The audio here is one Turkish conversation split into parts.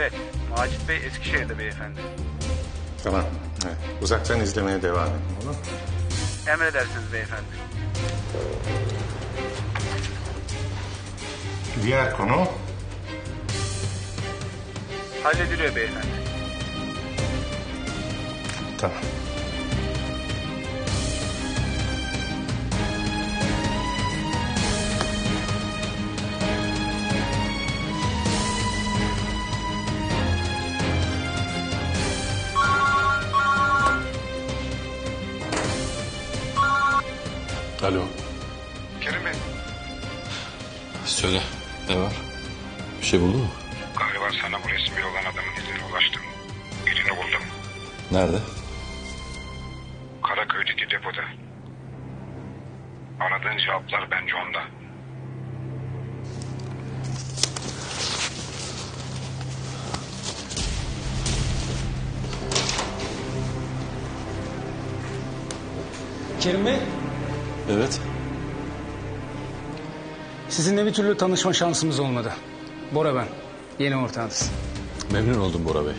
Evet, Macit Bey Eskişehir'de beyefendi. Tamam. Evet. Uzaktan izlemeye devam edin. Olur mu? Emredersiniz beyefendi. Diğer konu Hallediliyor beyefendi. tamam. Alo. Kerim Bey, Söyle. Ne var? Bir şey buldun mu? galiba sana bu resmi olan adamın izine ulaştım. Birini buldum. Nerede? Karaköy'deki depoda. Aradığın cevaplar bence onda. Kerim Bey, Evet. sizinle bir türlü tanışma şansımız olmadı. Bora ben, yeni ortağınız. Memnun oldum Bora Bey.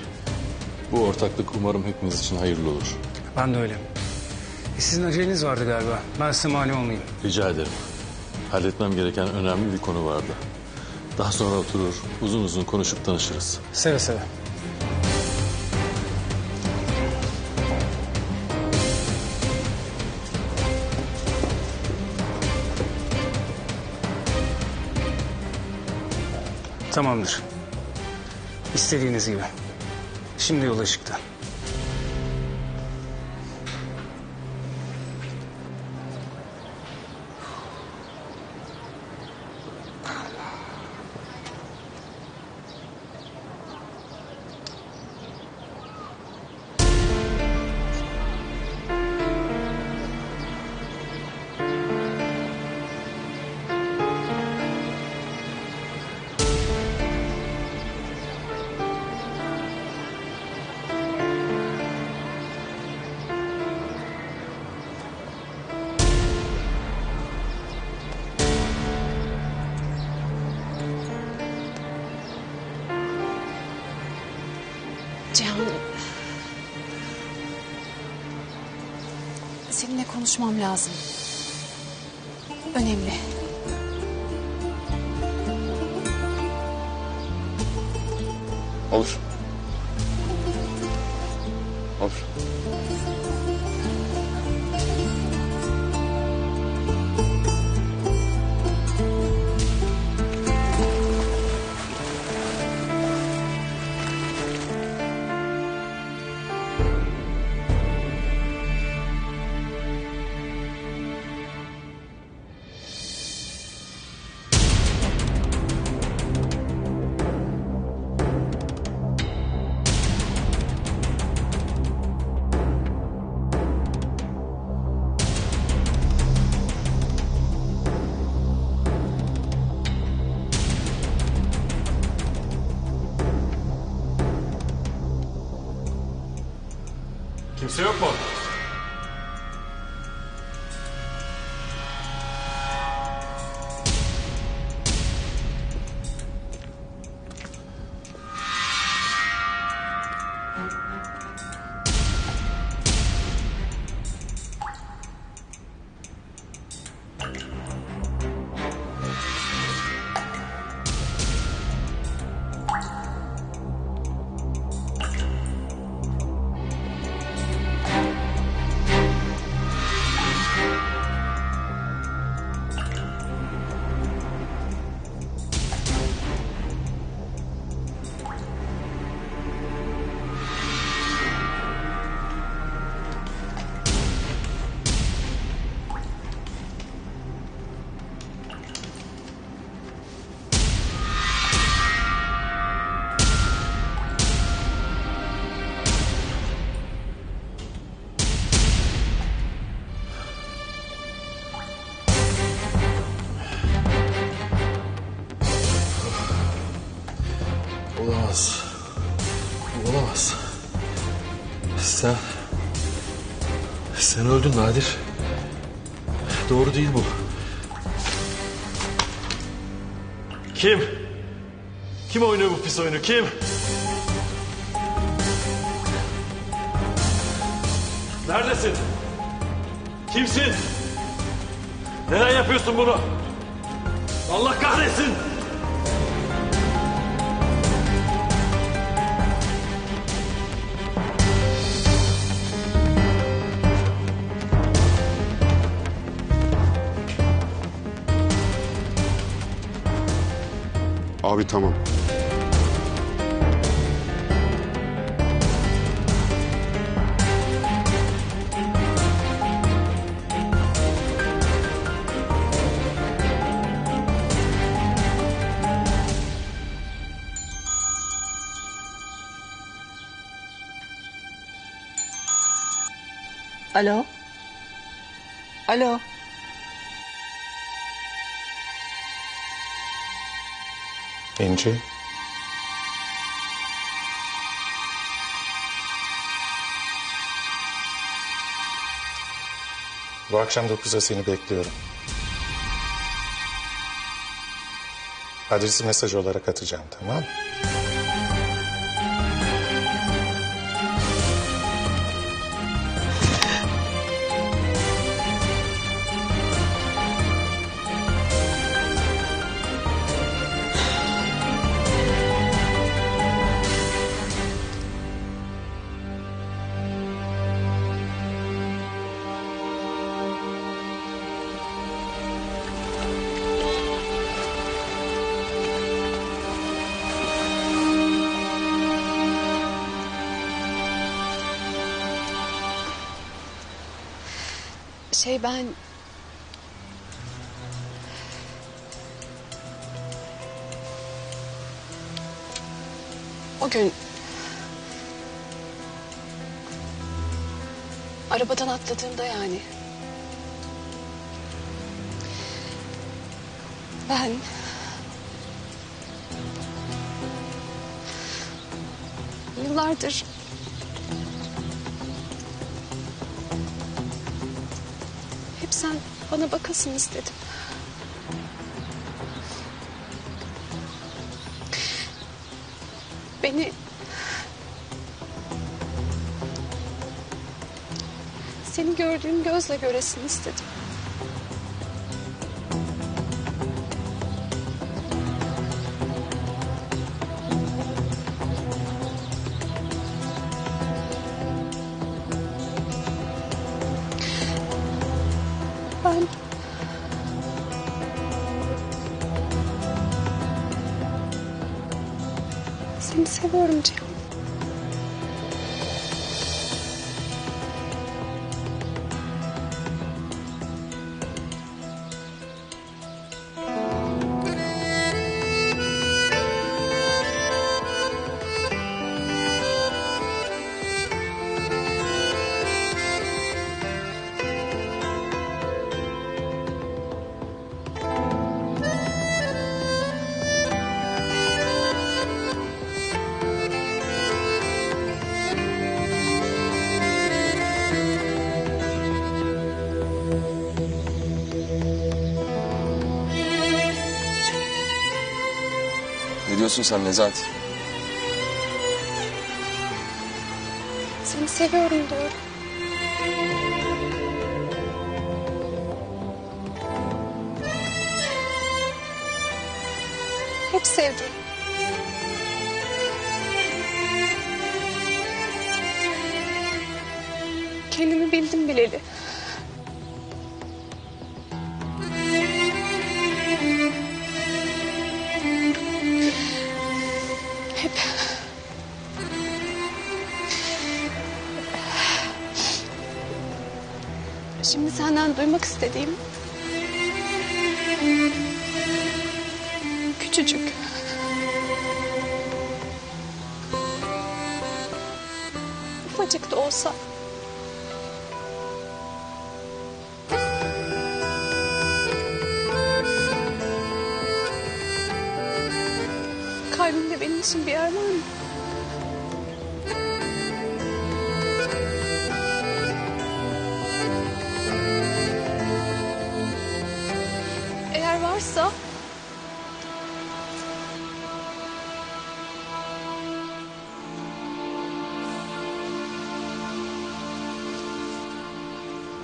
Bu ortaklık umarım hepimiz için hayırlı olur. Ben de öyle. E, sizin aceleniz vardı galiba. Ben size mani olmayayım. Rica ederim. Halletmem gereken önemli bir konu vardı. Daha sonra oturur, uzun uzun konuşup tanışırız. Seve seve. Tamamdır. İstediğiniz gibi. Şimdi yol ışıkta. Konuşmam lazım. Önemli. Olur. Olur. Kimse yok mu? Kadir. Doğru değil bu. Kim? Kim oynuyor bu pis oyunu? Kim? Neredesin? Kimsin? Neden yapıyorsun bunu? Allah kahretsin! Abi tamam. Alo? Alo? İnci. Bu akşam 9'da seni bekliyorum. Adresi mesaj olarak atacağım tamam mı? Şey ben... O gün... Arabadan atladığımda yani. Ben... Yıllardır bana bakasın istedim. Beni seni gördüğüm gözle göresin istedim. Ne diyorsun sen Nezahat? Seni seviyorum diyorum. Hep sevdim. Kendimi bildim bileli. Senden duymak istediğim... Küçücük. Ufacık da olsa... Kalbinde benim için bir yer var mı?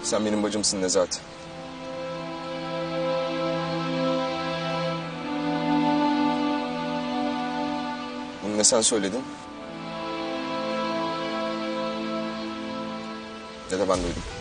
Sen benim bacımsın Nezahat. Bunu ne sen söyledin? Ya da ben duydum.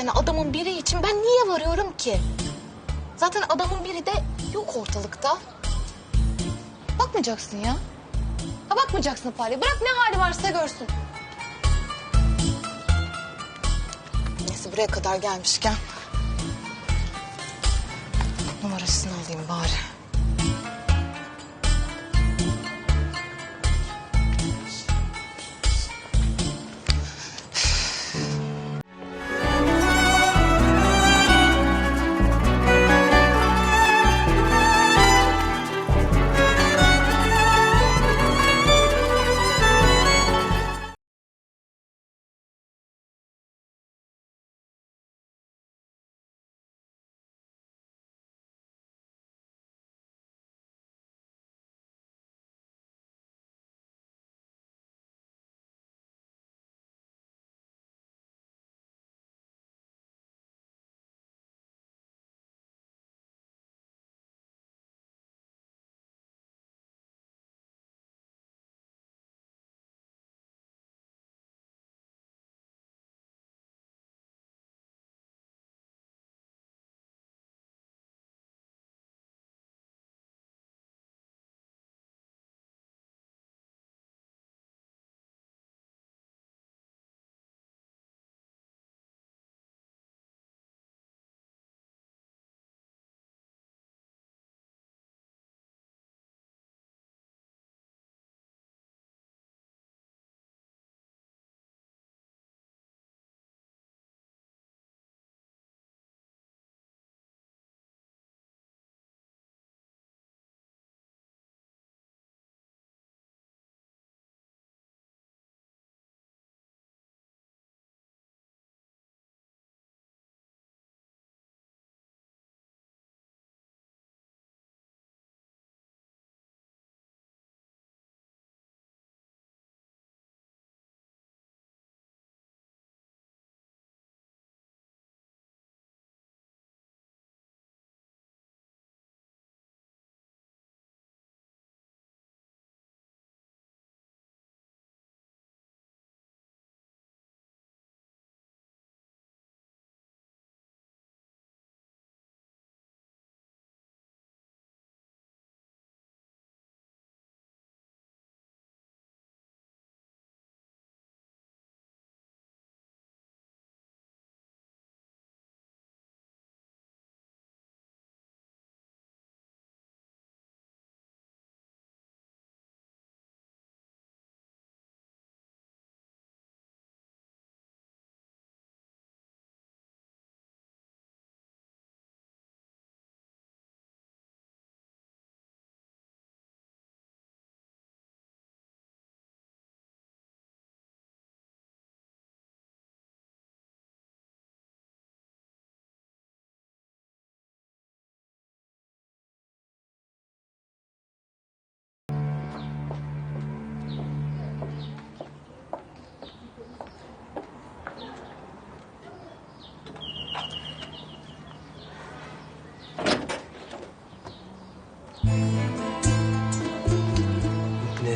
Yani adamın biri için ben niye varıyorum ki? Zaten adamın biri de yok ortalıkta. Bakmayacaksın ya. Ha bakmayacaksın Fahriye. Bırak ne hali varsa görsün. Neyse buraya kadar gelmişken...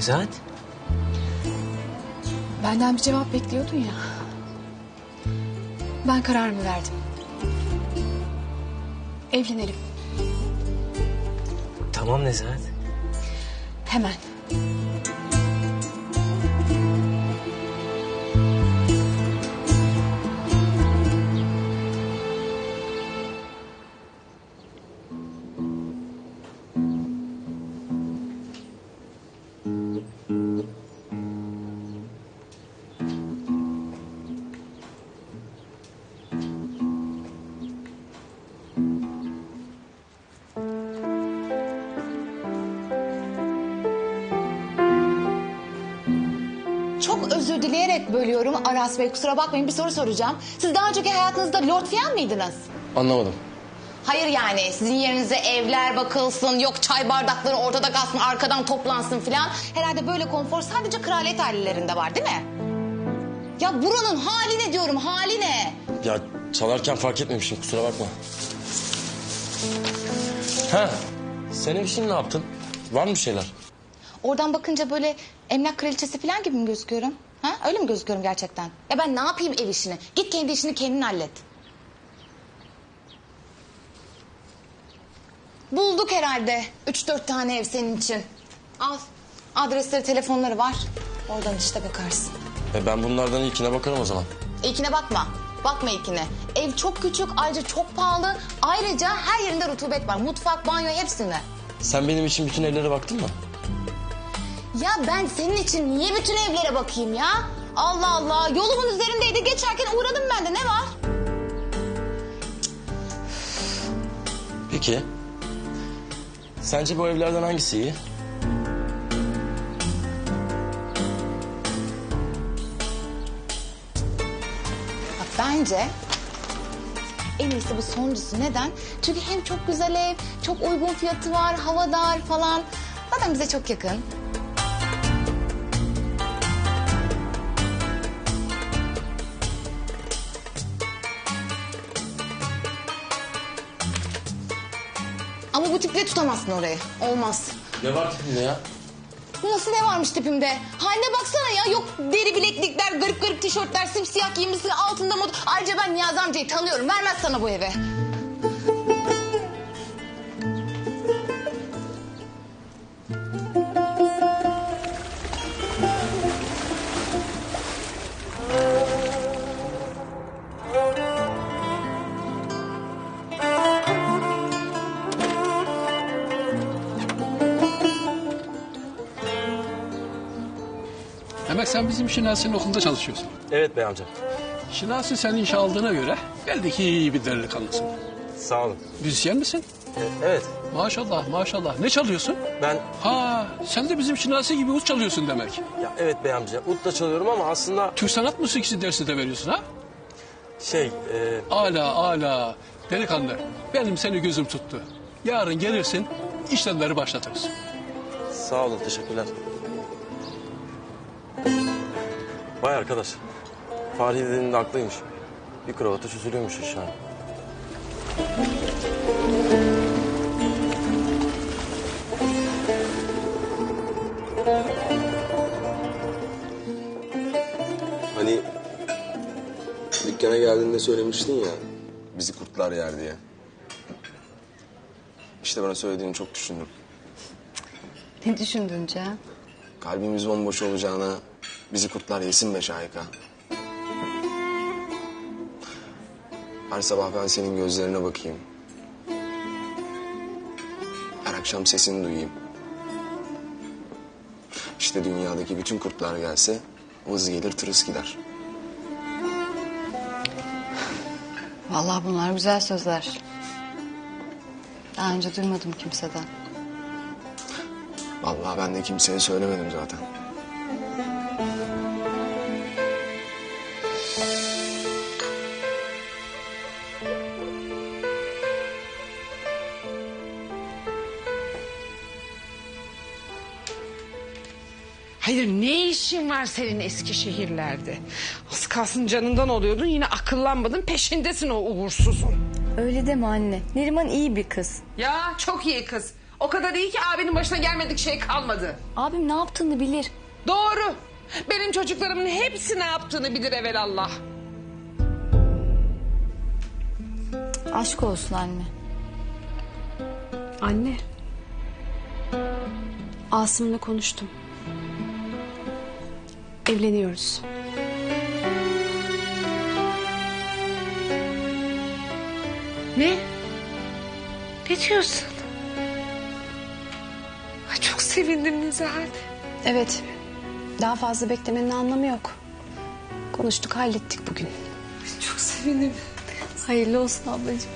Nezahat? Benden bir cevap bekliyordun ya. Ben kararımı verdim. Evlenelim. Tamam Nezahat. Hemen. Özür dileyerek bölüyorum Aras Bey. Kusura bakmayın bir soru soracağım. Siz daha önceki hayatınızda lord falan mıydınız? Anlamadım. Hayır yani sizin yerinize evler bakılsın, yok çay bardakları ortada kalsın, arkadan toplansın falan. Herhalde böyle konfor sadece kraliyet ailelerinde var değil mi? Ya buranın hali ne diyorum, hali ne? Ya çalarken fark etmemişim kusura bakma. Ha, sen ev işini ne yaptın? Var mı bir şeyler? Oradan bakınca böyle emlak kraliçesi falan gibi mi gözüküyorum? Ha? Öyle mi gözüküyorum gerçekten? Ya ben ne yapayım ev işini? Git kendi işini kendin hallet. Bulduk herhalde. Üç dört tane ev senin için. Al. Adresleri, telefonları var. Oradan işte bakarsın. E ben bunlardan ilkine bakarım o zaman. İlkine bakma. Bakma ilkine. Ev çok küçük, ayrıca çok pahalı. Ayrıca her yerinde rutubet var. Mutfak, banyo hepsinde. Sen benim için bütün evlere baktın mı? Ya ben senin için niye bütün evlere bakayım ya? Allah Allah. Yolumun üzerindeydi. Geçerken uğradım ben de. Ne var? Peki. Sence bu evlerden hangisi iyi? Bak bence en iyisi bu sonuncusu. Neden? Çünkü hem çok güzel ev, çok uygun fiyatı var, havadar falan. Zaten bize çok yakın. Bu tiple tutamazsın orayı. Olmaz. Ne var tipinde ya? Nasıl ne varmış tipimde? Haline baksana ya. Yok deri bileklikler, garip garip tişörtler, simsiyah giymişsin, altında mod. Ayrıca ben Niyazi amcayı tanıyorum. Vermez sana bu eve. Şinasi'nin okulunda çalışıyorsun. Evet bey amca. Şinasi senin işe aldığına göre belli ki iyi bir delikanlısın. Sağ olun. Müzisyen misin? E, evet Maşallah maşallah. Ne çalıyorsun? ben Ha sen de bizim Şinasi gibi uz çalıyorsun demek. ya evet bey amca ut da çalıyorum ama aslında Türk sanat musikisi dersi de veriyorsun ha? şey e, Ala ala. Delikanlı benim seni gözüm tuttu. Yarın gelirsin işlemleri başlatırız. sağ olun teşekkürler. Vay arkadaş. Fahri dediğinin de haklıymış. Bir kravata çözülüyormuş aşağı. Hani dükkana geldiğinde söylemiştin ya bizi kurtlar yer diye. İşte bana söylediğini çok düşündüm. Ne düşündün Cem? Kalbimiz bomboş olacağına bizi kurtlar yesin be Şahika. Her sabah ben senin gözlerine bakayım. Her akşam sesini duyayım. İşte dünyadaki bütün kurtlar gelse vız gelir tırıs gider. Vallahi bunlar güzel sözler. Daha önce duymadım kimseden. Vallahi ben de kimseye söylemedim zaten. Var senin eski şehirlerde? Az kalsın canından oluyordun yine akıllanmadın peşindesin o uğursuzun. Öyle deme anne. Neriman iyi bir kız. Ya çok iyi kız. O kadar iyi ki abinin başına gelmedik şey kalmadı. Abim ne yaptığını bilir. Doğru. Benim çocuklarımın hepsi ne yaptığını bilir evelallah. Aşk olsun anne. Anne. Asım'la konuştum. Evleniyoruz. Ne? Ne diyorsun? Ay çok sevindim Nezahat. Evet. Daha fazla beklemenin anlamı yok. Konuştuk, hallettik bugün. Çok sevindim. Hayırlı olsun ablacığım.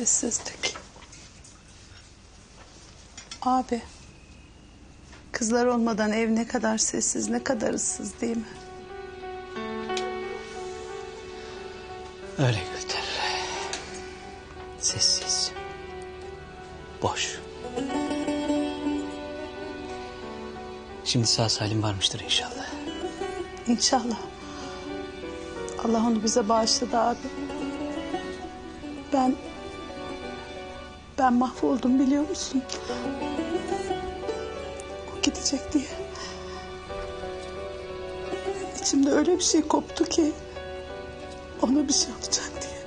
Sessizlik. Abi. Kızlar olmadan ev ne kadar sessiz, ne kadar ıssız değil mi? Öyle Gülter. Sessiz. Boş. Şimdi sağ salim varmıştır inşallah. İnşallah. Allah onu bize bağışladı abi. Ben... Ben mahvoldum biliyor musun? O gidecek diye. İçimde öyle bir şey koptu ki... Ona bir şey olacak diye.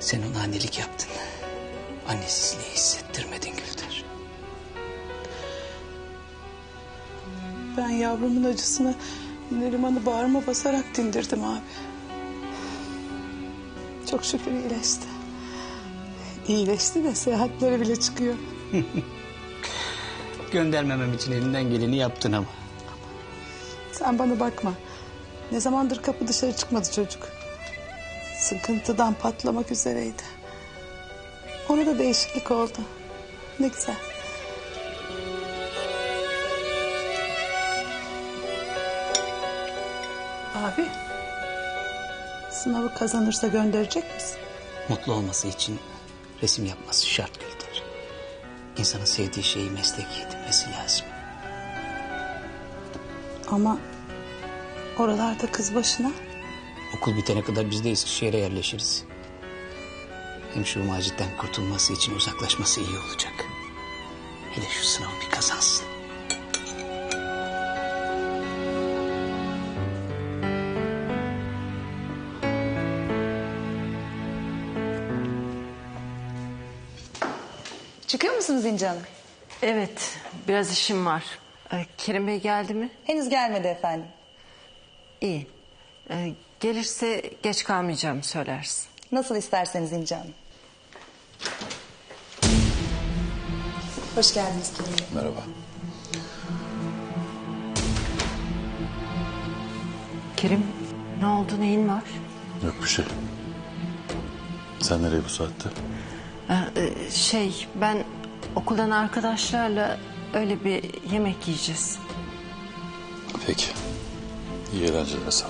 Sen ona annelik yaptın. Annesizliği hissettirmedin Gülter. Ben yavrumun acısını Neriman'ı bağrıma basarak dindirdim abi. Çok şükür iyileşti. İyileşti de seyahatlere bile çıkıyor. Göndermemem için elinden geleni yaptın ama. Sen bana bakma. Ne zamandır kapı dışarı çıkmadı çocuk. Sıkıntıdan patlamak üzereydi. Ona da değişiklik oldu. Ne güzel. Abi. Sınavı kazanırsa gönderecek misin? Mutlu olması için resim yapması şart Gülter. İnsanın sevdiği şeyi meslek edinmesi lazım. Ama oralarda kız başına. Okul bitene kadar biz de Eskişehir'e yerleşiriz. Hem şu Macit'ten kurtulması için uzaklaşması iyi olacak. Hele şu sınavı bir kazansın. Çıkıyor musunuz İnci Hanım? Evet, biraz işim var. Ee, Kerim Bey geldi mi? Henüz gelmedi efendim. İyi. Ee, gelirse geç kalmayacağımı söylersin. Nasıl isterseniz İnci Hanım. Hoş geldiniz Kerim Bey. Merhaba. Kerim, ne oldu, neyin var? Yok bir şey. Sen nereye bu saatte? Ee, e, şey, ben okuldan arkadaşlarla öyle bir yemek yiyeceğiz. Peki. İyi eğlenceler sağ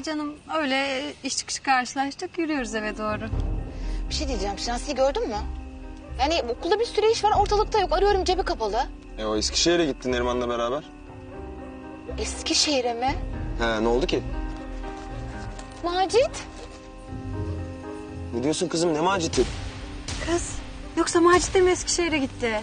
Ay canım öyle iş çıkışı karşılaştık yürüyoruz eve doğru. Bir şey diyeceğim. Şinasi'yi gördün mü? Yani okulda bir sürü iş var ortalıkta yok. Arıyorum cebi kapalı. E o Eskişehir'e gitti Neriman'la beraber. Eskişehir'e mi? He ne oldu ki? Macit. Ne diyorsun kızım ne maciti? Kız yoksa Macit de mi Eskişehir'e gitti?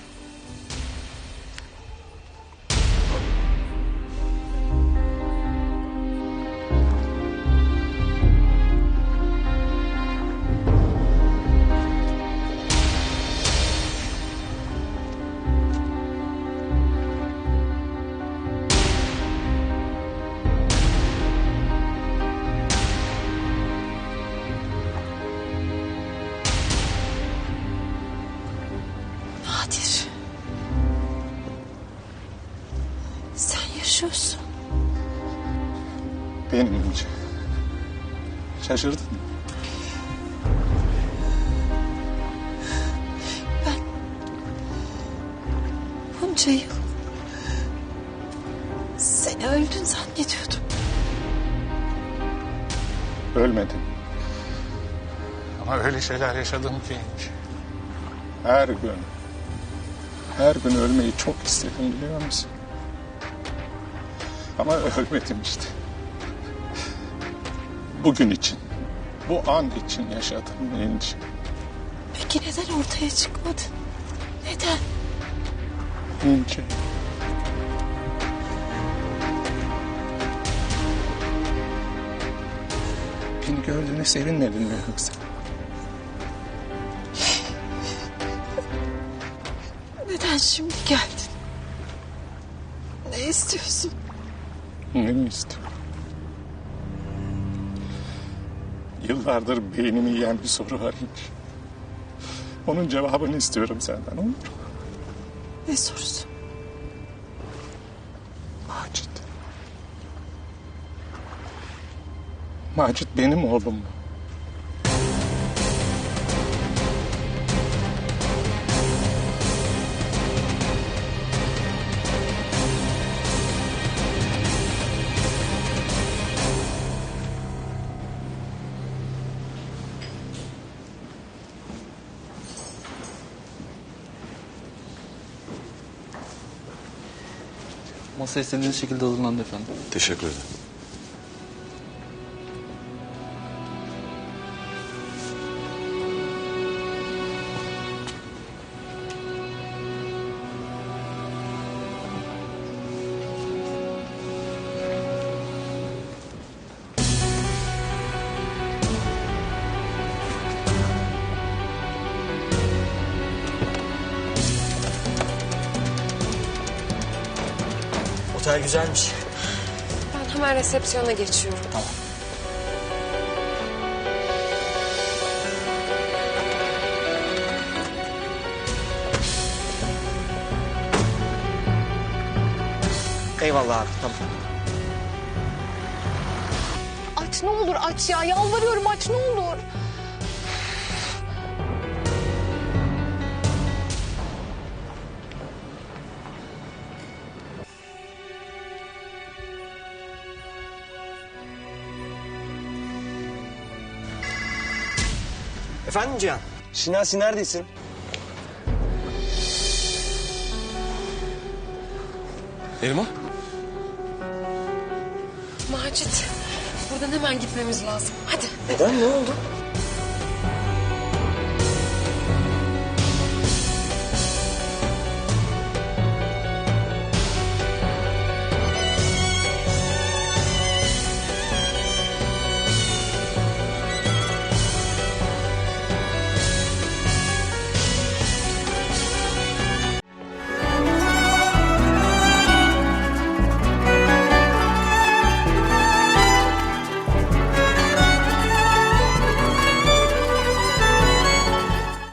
Yaşıyorsun? Benim İnci. Şaşırdın mı? Bunca yıl seni öldün zannediyordum. Ölmedim. Ama öyle şeyler yaşadım ki. Her gün, her gün ölmeyi çok istedim biliyor musun? Ama ölmedim işte. Bugün için, bu an için yaşadım İnci. Peki neden ortaya çıkmadın? Neden? İnci. Beni gördüğüne sevinmedin mi yoksa? Neden şimdi geldin? Ne istiyorsun? İstiyorum? Yıllardır beynimi yiyen bir soru var İnci. Onun cevabını istiyorum senden olur mu? Ne sorusu? Macit. Macit benim oğlum mu? Masa istediğiniz şekilde hazırlandı efendim. Teşekkür ederim. Otel güzelmiş. Ben hemen resepsiyona geçiyorum. Tamam. Eyvallah abi tamam. Aç ne olur aç ya. Yalvarıyorum aç ne olur. Efendim Cihan? Şinasi neredesin? Elma? Macit, buradan hemen gitmemiz lazım. Hadi. Neden ne oldu?